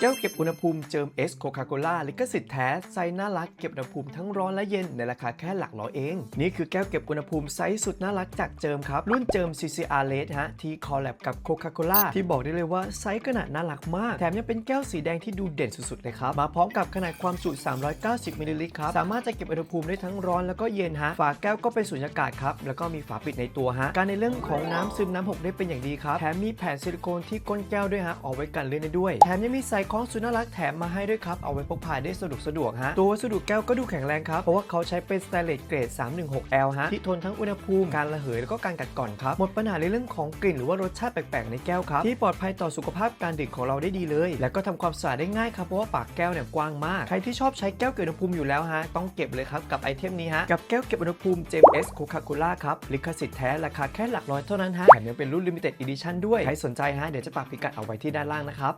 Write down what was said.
แก้วเก็บอุณหภูมิเจิมเอสโคคาโคล่าลิขสิทธิ์แท้ไซส์น่ารักเก็บอุณหภูมิทั้งร้อนและเย็นในราคาแค่หลักร้อยเอง นี่คือแก้วเก็บอุณหภูมิไซส์สุดน่ารักจากเจิมครับ รุ่นเจิม CCR l e d ฮะ ที่คอลแลบกับโคคาโคล่าที่บอกได้เลยว่าไซส์ขนาดน่ารักมาก แถมยังเป็นแก้วสีแดงที่ดูเด่นสุดๆเลยครับ มาพร้อมกับขนาดความจุ 390มิลลิลิตรครับ สามารถจะเก็บอุณหภูมิได้ทั้งร้อนแล้วก็เย็นฮะ ฝาแก้วก็เป็นสุญญากาศครับ แล้วก็มีฝาปิดในตัวฮะ การในเรื่องของน้ำซึมน้ำหกได้เป็นอย่างดีครับ แถมมีแผ่นซิลิโคนที่ก้นแก้วด้วยฮะเอาไว้กันลื่นได้ด้วย แถมยังมีใส่คล้องสุดน่ารักแถมมาให้ด้วยครับ เอาไว้พกพาได้สะดวกสะดวกฮะ ตัววัสดุแก้วก็ดูแข็งแรงครับ เพราะว่าเขาใช้เป็นสแตนเลสเกรด 316L ฮะ ที่ทนทั้งอุณหภูมิการระเหยแล้วก็การกัดกร่อนครับ หมดปัญหาในเรื่องของกลิ่นหรือว่ารสชาติแปลกๆในแก้วครับ ที่ปลอดภัยต่อสุขภาพการดื่มของเราได้ดีเลย แล้วก็ทำความสะอาดได้ง่ายครับเพราะว่าปากแก้วเนี่ยกว้างมาก ใครที่ชอบใช้แก้วเก็บอุณหภูมิอยู่แล้วฮะต้องเก็บเลยครับกับไอเทมนี้ฮะกับแก้วเก็บอุณหภูมิ JMS Coca-Cola ครับลิขสิทธิ์แท้ราคาแค่หลักร้อยเท่านั้นฮะแถมยังเป็นรุ่น Limited Edition ด้วยใครสนใจฮะเดี๋ยวจะปักพิกัดเอาไว้ที่ด้านล่างนะครับ